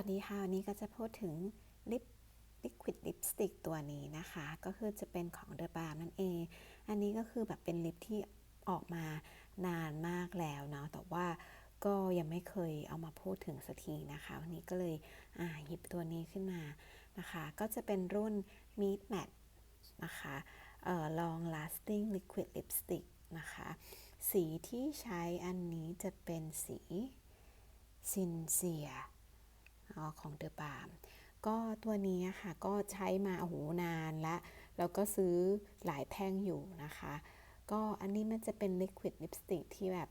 วัสดีค่ะวันนี้ก็จะพูดถึงลิปลิควิดลิปสติกตัวนี้นะคะ ก็คือจะเป็นของเดอะบาร์นั่นเอง อันนี้ก็คือแบบเป็นลิปที่ออกมานานมากแล้วเนาะแต่ว่าก็ยังไม่เคยเอามาพูดถึงสักทีนะคะ วันนี้ก็เลยอ่าหยิบตัวนี้ขึ้นมานะคะ ก็จะเป็นรุ่น Meet Matte นะคะเอ่อ Long Lasting Liquid Lipstick นะคะ สีที่ใช้อันนี้จะเป็นสีซินเซีย ของเดอะบาร์ก็ตัวนี้ค่ะก็ใช้มาโอ้โหนานละแล้วก็ซื้อหลายแท่งอยู่นะคะ ก็อันนี้มันจะเป็นลิควิดลิปสติกที่แบบ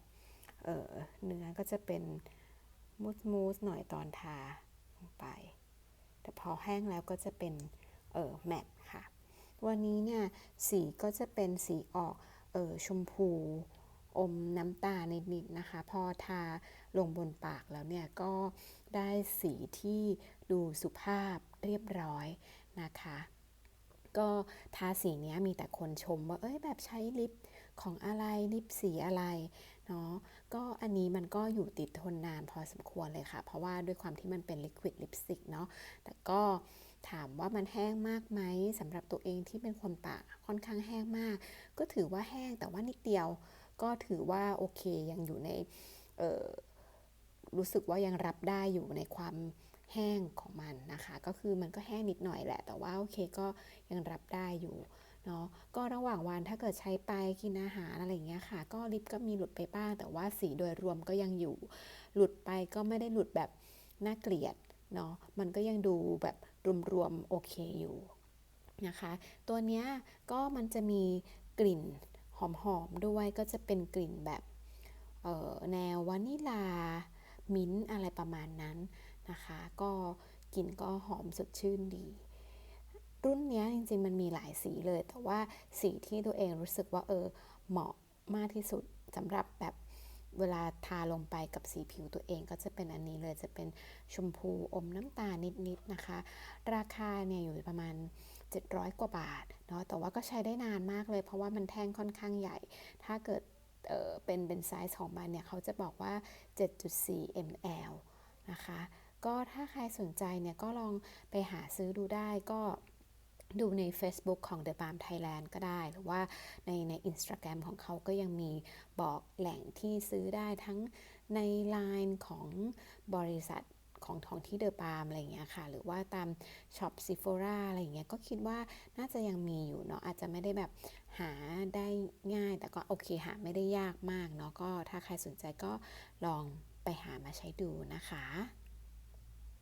เเนื้อก็จะเป็นมูสมูสหน่อยตอนทาลงไป แต่พอแห้งแล้วก็จะเป็นเออแมตค่ะ วันนี้เนี่ยสีก็จะเป็นสีออกเออชมพู อมน้ำตาลนิดๆนะคะ พอทาลงบนปากแล้วเนี่ยก็ได้สีที่ดูสุภาพเรียบร้อยนะคะ ก็ทาสีนี้มีแต่คนชมว่าเอ้ยแบบใช้ลิปของอะไรลิปสีอะไรเนาะก็อันนี้มันก็อยู่ติดทนนานพอสมควรเลยค่ะ เพราะว่าด้วยความที่มันเป็นลิควิดลิปสติกเนาะแต่ก็ถามว่ามันแห้งมากไหมสำหรับตัวเองที่เป็นคนปากค่อนข้างแห้งมาก ก็ถือว่าแห้งแต่ว่านิดเดียว ก็ถือว่าโอเคยังอยู่ในรู้สึกว่ายังรับได้อยู่ในความแห้งของมันนะคะ ก็คือมันก็แห้งนิดหน่อยแหละ แต่ว่าโอเคก็ยังรับได้อยู่เนาะก็ระหว่างวันถ้าเกิดใช้ไปกินอาหารอะไรเงี้ยค่ะ ก็ลิปก็มีหลุดไปบ้าง แต่ว่าสีโดยรวมก็ยังอยู่หลุดไปก็ไม่ได้หลุดแบบน่าเกลียดเนาะมันก็ยังดูแบบรวมๆโอเคอยู่นะคะ ตัวเนี้ยก็มันจะมีกลิ่น หอมๆด้วยก็จะเป็นกลิ่นแบบแนววานิลา มิ้นอะไรประมาณนั้นนะคะ ก็กลิ่นก็หอมสดชื่นดี รุ่นนี้จริงๆมันมีหลายสีเลย แต่ว่าสีที่ตัวเองรู้สึกว่าเออเหมาะมากที่สุดสำหรับแบบเวลาทาลงไปกับสีผิวตัวเองก็จะเป็นอันนี้เลยจะเป็นชมพูอมน้ำตาลนิดๆนะคะ ราคาเนี่ยอยู่ประมาณ 700 กว่าบาทเนาะแต่ว่าก็ใช้ได้นานมากเลย เพราะว่ามันแท่งค่อนข้างใหญ่ ถ้าเกิดเเป็นเป็นไซส์ของมันเนี่ยเขาจะบอกว่า 7.4 ml นะคะ ก็ถ้าใครสนใจเนี่ยก็ลองไปหาซื้อดูได้ก็ดูใน Facebook ของ The Balm Thailand ก็ได้ หรือว่าในใน Instagram ของเขาก็ยังมีบอกแหล่งที่ซื้อได้ทั้งใน Line ของบริษัท ของท้องที่เดอะปาล์มอะไรเงี้ยค่ะ หรือว่าตามช็อปซิฟอร่าอะไรเงี้ยก็คิดว่าน่าจะยังมีอยู่เนาะอาจจะไม่ได้แบบหาได้ง่าย แต่ก็โอเคหาไม่ได้ยากมากเนาะก็ถ้าใครสนใจก็ลองไปหามาใช้ดูนะคะ